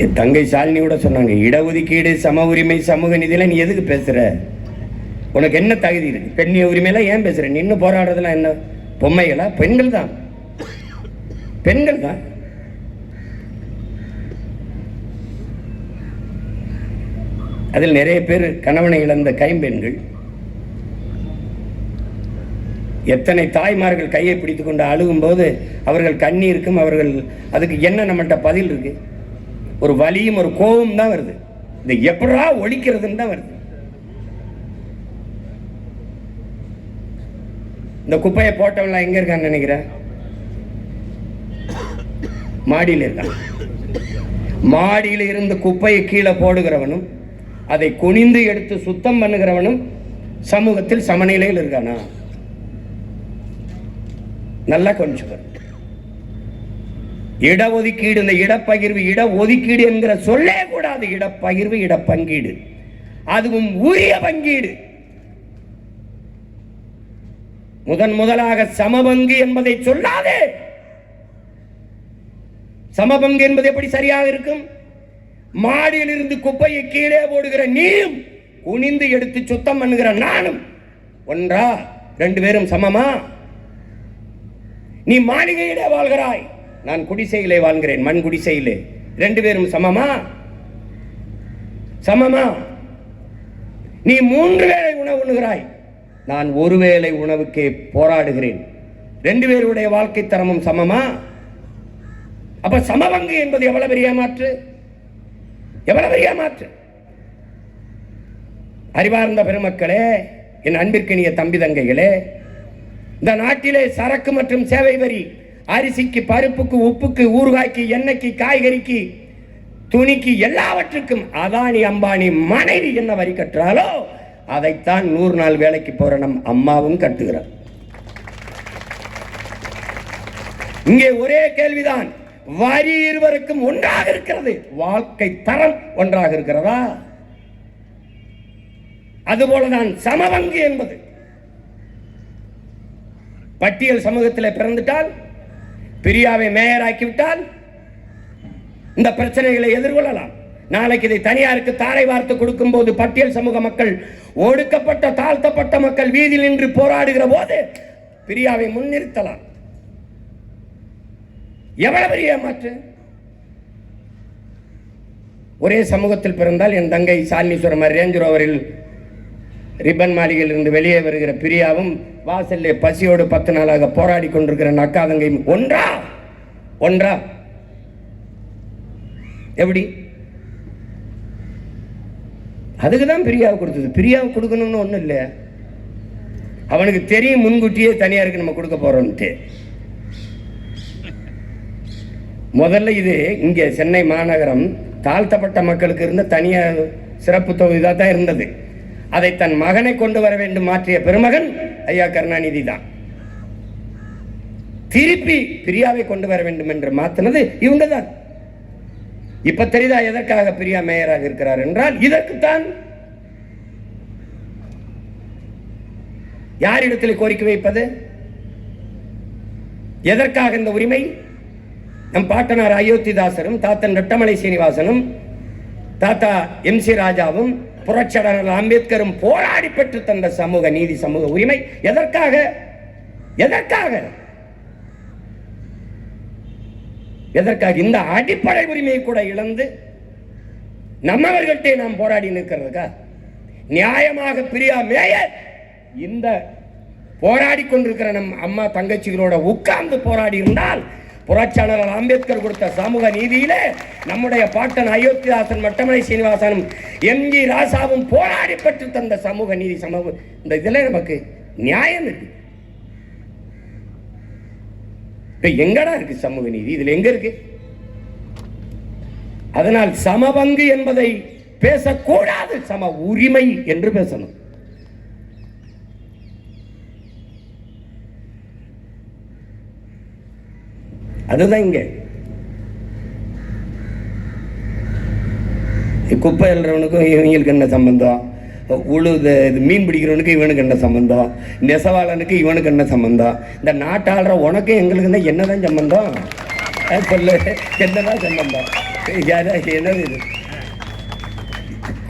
என் தங்கை சாலினி கூட சொன்னாங்க இடஒதுக்கீடு சம உரிமை சமூக நீதியில நீ எதுக்கு பேசுற? உனக்கு என்ன தகுதி இருக்கு? பெண்ணிய உரிமையெல்லாம் ஏன் பேசுகிற நின்று போராடுறதுலாம் என்ன? பொம்மைகளா? பெண்கள் தான். பெண்கள் தான். அதில் நிறைய பேர் கணவனை இழந்த கைம்பெண்கள். எத்தனை தாய்மார்கள் கையை பிடித்து கொண்டு அழுகும்போது அவர்கள் கண்ணீருக்கும் அவர்கள் அதுக்கு என்ன நம்மகிட்ட பதில் இருக்கு? ஒரு வலியும் ஒரு கோபம் தான் வருது. இந்த எப்படா ஒழிக்கிறதுன்னு தான் வருது. இந்த குப்பையை போட்டவன்லாம் எங்க இருக்கான்னு நினைக்கிறேன் மாடியில் இருக்கான். மாடியில் இருந்து குப்பையை கீழே போடுகிறவனும் அதை குனிந்து எடுத்து சுத்தம் பண்ணுகிறவனும் சமூகத்தில் சமநிலையில் இருக்கானா? நல்லா கொஞ்சம் இடஒதுக்கீடு இந்த இடப்பகிர்வு இட ஒதுக்கீடு என்கிற சொல்லே கூடாது. இடப்பகிர்வு இடப்பங்கீடு. அதுவும் உரிய பங்கீடு. முதன் முதலாக சமபங்கு என்பதை சொல்லாதே. சமபங்கு என்பது எப்படி சரியாக இருக்கும்? மாடியில் இருந்து குப்பையை கீழே போடுகிற நீயும் குனிந்து எடுத்து சுத்தம் பண்ணுகிற நானும் ஒன்றா ரெண்டு பேரும் சமமா? நீ மாளிகையிலே வாழ்கிறாய். நான் குடிசையிலே வாழ்கிறேன் மண் குடிசையிலே. ரெண்டு பேரும் சமமா? சமமா? நீ மூன்று வேளை உணவு உண்ணுகிறாய். நான் ஒரு வேளை உணவுக்கே போராடுகிறேன். ரெண்டு பேருடைய வாழ்க்கை தரமும் சமமா? அப்ப சமபங்கு என்பது எவ்வளவு பெரிய மாற்று? எவ்வளவு பெரிய மாற்று? அறிவார்ந்த பெருமக்களே என் அன்பிற்கினிய தம்பி தங்கைகளே இந்த நாட்டிலே சரக்கு மற்றும் சேவை வரி அரிசிக்கு பருப்புக்கு உப்புக்கு ஊறுகாய்க்கு எண்ணெய்க்கு காய்கறிக்கு துணிக்கு எல்லாவற்றுக்கும் அதானி அம்பானி மனைவி என்ன வரி கட்டுறாலோ அதைத்தான் நூறு நாள் வேலைக்கு போற நம் அம்மாவும் கட்டுகிறார். இங்கே ஒரே கேள்விதான். வரி இருவருக்கும் ஒன்றாக இருக்கிறது. வாழ்க்கை தரம் ஒன்றாக இருக்கிறதா? அதுபோலதான் சமவங்கு என்பது. பட்டியல் சமூகத்தில் பிறந்துட்டால் பிரியாவை மேயராக்கிவிட்டால் இந்த பிரச்சனைகளை எதிர்கொள்ளலாம். நாளைக்கு இதை தனியாருக்கு தாரை வார்த்து கொடுக்கும் போது பட்டியல் சமூக மக்கள் ஒடுக்கப்பட்ட தாழ்த்தப்பட்ட மக்கள் வீதியில் நின்று போராடுகிற போது பிரியாவை முன்னிறுத்தலாம். எவ்வளவு பெரிய ஏமாற்று? ஒரே சமூகத்தில் பிறந்தால் என் தங்கை சாலினீஸ்வரம் ரேஞ்ச் ரோவரில் ரிப்பன் மாளிகையில் இருந்து வெளியே வருகிற பிரியாவும் வாசல்ல பசியோடு பத்து நாளாக போராடி கொண்டிருக்கிற நக்காதங்கையும் ஒன்றா? ஒன்றா? எப்படி? அதுக்கு தான் பிரியாவை கொடுத்தது. பிரியாவை கொடுக்கணும்னு ஒன்றும் இல்லை அவனுக்கு தெரியும் முன்கூட்டியே தனியாருக்கு நம்ம கொடுக்க போறோம்ட்டு. முதல்ல இது இங்கே சென்னை மாநகரம் தாழ்த்தப்பட்ட மக்களுக்கு இருந்த தனியார் சிறப்பு தொகுதி தான் இருந்தது. அதை தன் மகனை கொண்டு வர வேண்டும் மாற்றிய பெருமகன் ஐயா கருணாநிதி தான். திருப்பி பிரியாவை கொண்டு வர வேண்டும் என்று மாத்தினது இவங்க தான். இப்ப தெரியுதா எதற்காக பிரியா மேயராக இருக்கிறார் என்றால் இதற்குத்தான். யாரிடத்தில் கோரிக்கை வைப்பது? எதற்காக இந்த உரிமை? நம் பாட்டனார் அயோத்திதாசரும் தாத்தன் ரெட்டமலை சீனிவாசனும் தாத்தா எம் சி ராஜாவும் புரட்சியாளர் அம்பேத்கரும் போராடி பெற்று தந்த சமூக நீதி சமூக உரிமை எதற்காக? எதற்காக? எதற்காக? இந்த அடிப்படை உரிமையை கூட இழந்து நம்மவர்கள்ட்டே நாம் போராடி நிற்கிறதுக்கா? நியாயமாக பிரியா மேயர் இந்த போராடி கொண்டிருக்கிற நம் அம்மா தங்கச்சிகளோட உட்கார்ந்து போராடி இருந்தால் புரட்சியாளர் அம்பேத்கர் கொடுத்த சமூக நீதியிலே நம்முடைய பாட்டன் அயோத்திதாசன் மட்டமலை சீனிவாசனும் எம்ஜி ராசாவும் போராடி பெற்று தந்த சமூக நீதி சமூக இந்த இதில் நமக்கு நியாயம் இருக்கு. எங்கடா இருக்கு சமூக நீதி? இதுல எங்க இருக்கு? அதனால் சமபங்கு என்பதை பேசக்கூடாது. சம உரிமை என்று பேசணும். அதுதான் இங்கே. குப்பை எழுறவனுக்கும் இவங்களுக்கு என்ன சம்பந்தம்? உழுது இது மீன் பிடிக்கிறவனுக்கு இவனுக்கு என்ன சம்பந்தம்? நெசவாளனுக்கு இவனுக்கு என்ன சம்பந்தம்? இந்த நாட்டாளுற உனக்கும் எங்களுக்கு தான் என்னதான் சம்பந்தம்? சொல்லு. என்னதான் சம்பந்தம்? என்னது இது?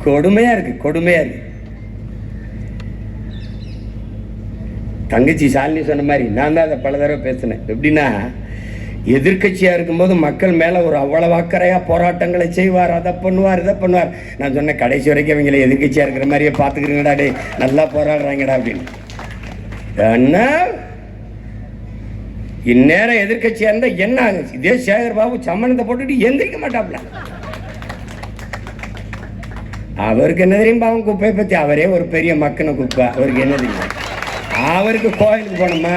கொடுமையா இருக்கு கொடுமையா இருக்கு. தங்கச்சி சாலினி சொன்ன மாதிரி நான் தான் அதை பல தடவை பேசினேன். எப்படின்னா எதிர்கட்சியாக இருக்கும்போது மக்கள் மேலே ஒரு அவ்வளவு அக்கறையாக போராட்டங்களை செய்வார் அதை பண்ணுவார் இதை பண்ணுவார். நான் சொன்னேன் கடைசி வரைக்கும் இவங்களை எதிர்கட்சியாக இருக்கிற மாதிரியே பார்த்துக்கிறீங்கடா டே நல்லா போராடுறாங்கடா அப்படின்னு. என்ன? இந்நேரம் எதிர்கட்சியாக இருந்தால் என்ன ஆகுச்சு இதே சேகர் பாபு சம்மணத்தை போட்டுட்டு எந்திரிக்க மாட்டாப்ல. அவருக்கு என்ன தெரியும் பாவம் குப்பையை பற்றி அவரே ஒரு பெரிய மக்கின குப்பை. அவருக்கு என்ன தெரியும்? அவருக்கு கோயிலுக்கு போனோமா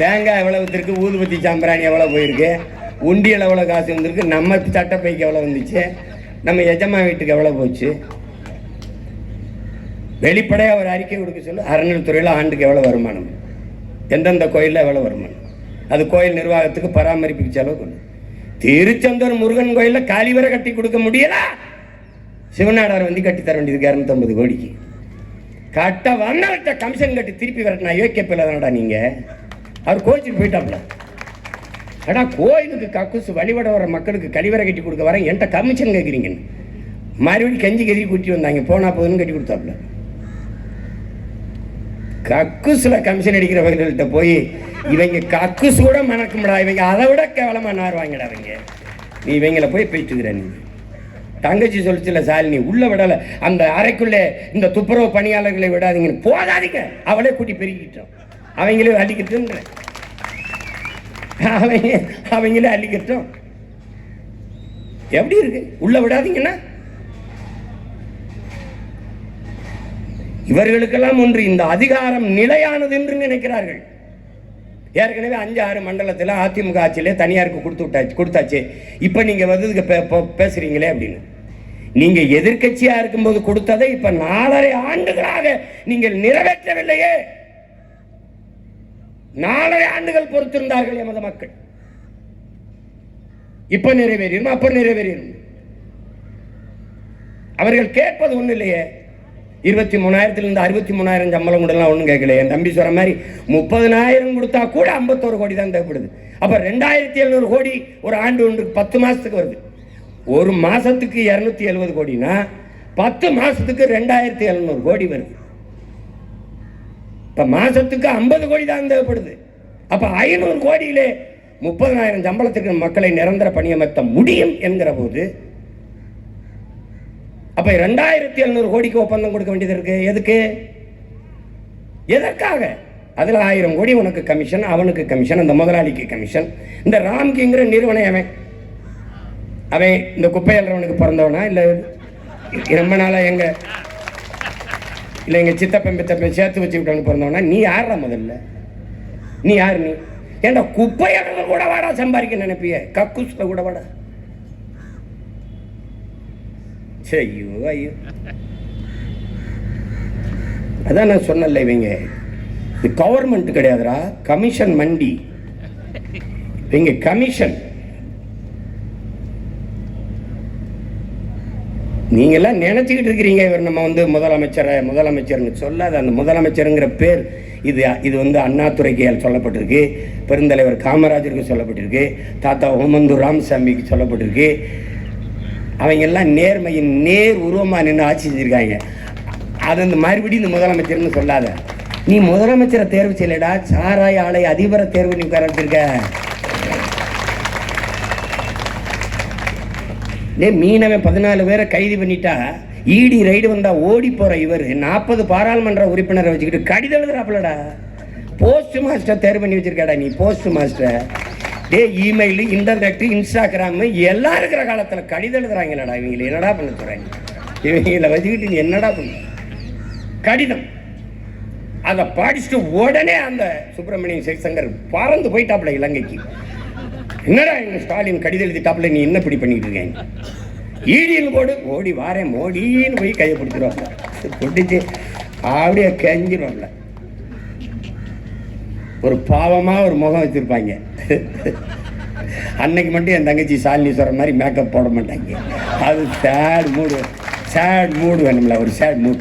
தேங்காய் எவ்வளோ விற்றுருக்கு ஊதுபத்தி சாம்பிராணி எவ்வளோ போயிருக்கு? உண்டியல் எவ்வளோ காசு வந்திருக்கு? நம்ம சட்டப்பைக்கு எவ்வளோ வந்துச்சு? நம்ம எஜமா வீட்டுக்கு எவ்வளோ போச்சு? வெளிப்படையாக ஒரு அறிக்கை கொடுக்க சொல்லு. அறநிலைத்துறையில் ஆண்டுக்கு எவ்வளோ வருமானம்? எந்தெந்த கோயிலில் எவ்வளோ வருமானம்? அது கோயில் நிர்வாகத்துக்கு பராமரிப்புக்கு செலவு கொண்டு திருச்செந்தூர் முருகன் கோயிலில் காலிவரை கட்டி கொடுக்க முடியல? சிவநாடார் வந்து கட்டி தர வேண்டியது இரநூத்தம்பது கோடிக்கு. கட்ட வந்தவர்கிட்ட கமிஷன் கட்டி திருப்பி வரட்டினா யோக்கிய பிள்ளைதானடா நீங்கள் அவர் கோச்சிட்டு போயிட்டாப்ல அடா கோயிலுக்கு கக்குசு வழிபட வர மக்களுக்கு கழிவறை கட்டி கொடுக்க வரேன் என்கிட்ட கமிஷன் கேட்குறீங்கன்னு மறுபடியும் கஞ்சி கறி கூட்டி வந்தாங்க. போனா போதுன்னு கட்டி கொடுத்தாப்புல. கக்குஸில் கமிஷன் அடிக்கிறவங்கள்ட்ட போய் இவங்க கக்குஸ் கூட மணக்கும்டா இவங்க அதை விட கேவலமாக நார் வாங்கிடா அவங்க நீ இவங்களை போய் பேச்சுக்கிற நீ. தங்கச்சி சொல்லிச்சுல சாலினி உள்ள விடலை. அந்த அறைக்குள்ளே இந்த துப்புரவு பணியாளர்களை விடாதீங்கன்னு. போகாதீங்க அவளே கூட்டி பெருக்கிட்டோம் அவங்களே அள்ளிக்கிட்டும் அவங்க அவங்களே அள்ளிக்கிட்டும் எப்படி இருக்கு? உள்ள விடாதீங்கன்னா. இவர்களுக்கெல்லாம் ஒன்று இந்த அதிகாரம் நிலையானது என்று நினைக்கிறார்கள். ஏற்கனவே அஞ்சு ஆறு மண்டலத்தில் அதிமுக ஆட்சியிலே தனியாருக்கு கொடுத்து விட்டாச்சு கொடுத்தாச்சு. இப்போ நீங்கள் வந்து பேசுகிறீங்களே அப்படின்னு. நீங்கள் எதிர்க்கட்சியாக இருக்கும்போது கொடுத்ததை இப்போ நாலரை ஆண்டுகளாக நீங்கள் நிறைவேற்றவில்லையே. நாலரை ஆண்டுகள் பொறுத்திருந்தார்கள் எமது மக்கள். இப்ப நிறைவேறிடும் அப்ப நிறைவேறிடும் அவர்கள் கேட்பது ஒண்ணு இல்லையே. இருபத்தி மூணாயிரத்திலிருந்து அறுபத்தி மூணாயிரம் சம்பளம் கூடலாம் ஒன்றும் கேட்கல. என் தம்பி சொல்ற மாதிரி முப்பதுனாயிரம் கொடுத்தா கூட ஐம்பத்தோரு கோடி தான் தேவைப்படுது. அப்போ ரெண்டாயிரத்தி எழுநூறு கோடி ஒரு ஆண்டு ஒன்றுக்கு பத்து மாதத்துக்கு வருது. ஒரு மாதத்துக்கு இரநூத்தி எழுபது கோடினா பத்து மாதத்துக்கு ரெண்டாயிரத்தி எழுநூறு கோடி வருது. இப்போ மாதத்துக்கு ஐம்பது கோடி தான் தேவைப்படுது. அப்போ ஐநூறு கோடியிலே முப்பதனாயிரம் சம்பளத்துக்கு மக்களை நிரந்தர பணியமர்த்த முடியும் என்கிற போது அப்ப ரெண்டாயிரத்தி எழுநூறு கோடிக்கு ஒப்பந்தம் கொடுக்க வேண்டியது இருக்கு. எதுக்கு? எதற்காக? அதில் ஆயிரம் கோடி உனக்கு கமிஷன் அவனுக்கு கமிஷன் அந்த முதலாளிக்கு கமிஷன். இந்த ராம்கிங்கிற நிறுவனம் அவன் அவன் இந்த குப்பை அல்றவனுக்கு பிறந்தவனா இல்லை? ரொம்ப நாளாக எங்கள் இல்லை எங்கள் சித்தப்பன் பித்தப்பன் சேர்த்து வச்சு விட்டவனுக்கு பிறந்தவனா? நீ யாரா முதல்ல? நீ யார் நீ? ஏன்டா குப்பை அகழ்ல கூட வாடா சம்பாதிக்க நினைப்பிய? கக்கூஸ்ல கூட வாடா. சே, ஐயோ ஐயோ. அதான் நான் சொன்னல இவங்க. இது கவர்மெண்ட் கிடையாதுடா. கமிஷன் மண்டி. இவங்க கமிஷன். நீங்கள்லாம் நினச்சிக்கிட்டு இருக்கிறீங்க இவர் நம்ம வந்து முதலமைச்சரை முதலமைச்சர்னு சொல்லாத அந்த முதலமைச்சருங்கிற பேர் இது இது வந்து அண்ணாதுரைக்கு சொல்லப்பட்டிருக்கு பெருந்தலைவர் காமராஜருக்கு சொல்லப்பட்டிருக்கு தாத்தா ஓமந்தூர் ராமசாமிக்கு சொல்லப்பட்டிருக்கு. அவங்கெல்லாம் நேர்மையின் நேர் உருவமாக நின்று ஆட்சி செஞ்சிருக்காங்க. அது அந்த மறுபடியும் இந்த முதலமைச்சர்னு சொல்லாத. நீ முதலமைச்சரை தேர்வு செய்யலடா சாராய ஆலை அதிபரை தேர்வு நீ உட்கார வச்சிருக்க. டே மீனவன் பதினாலு பேரை கைது பண்ணிட்டா ஈடி ரைடு வந்தால் ஓடி போகிற இவர். நாற்பது பாராளுமன்ற உறுப்பினரை வச்சுக்கிட்டு கடிதம் எழுதுறாப்புலடா. போஸ்ட் மாஸ்டர் தேர்வு பண்ணி வச்சிருக்காடா நீ போஸ்ட் மாஸ்டர் டே இமெயிலு இன்டர்நெட்டு இன்ஸ்டாகிராமு எல்லாம் இருக்கிற காலத்தில் கடிதம் எழுதுறாங்களடா இவங்களை. என்னடா பண்ண சொல்கிறாங்க இவங்களை வச்சுக்கிட்டு நீ என்னடா பண்ண? கடிதம். அதை படிச்சுட்டு உடனே அந்த சுப்பிரமணியன் சிவசங்கர் பறந்து போயிட்டாப்புல இலங்கைக்கு. என்னடா எங்க ஸ்டாலின் கடிதம் எழுதிட்டாப்புல நீ என்ன இப்படி பண்ணிட்டு இருக்கேன்? ஈடியில் போடு. ஓடி வாரேன். மோடின்னு போய் கையை பிடிச்சிருவாங்க பிடிச்சி அப்படியே கெஞ்சிருவாங்கள ஒரு பாவமாக ஒரு முகம் வச்சுருப்பாங்க. அன்னைக்கு மட்டும் என் தங்கச்சி சாலினி சொல்கிற மாதிரி மேக்கப் போட மாட்டாங்க. அது சேட் மூடு சேட் மூடு வேணும்ல ஒரு சேட் மூடு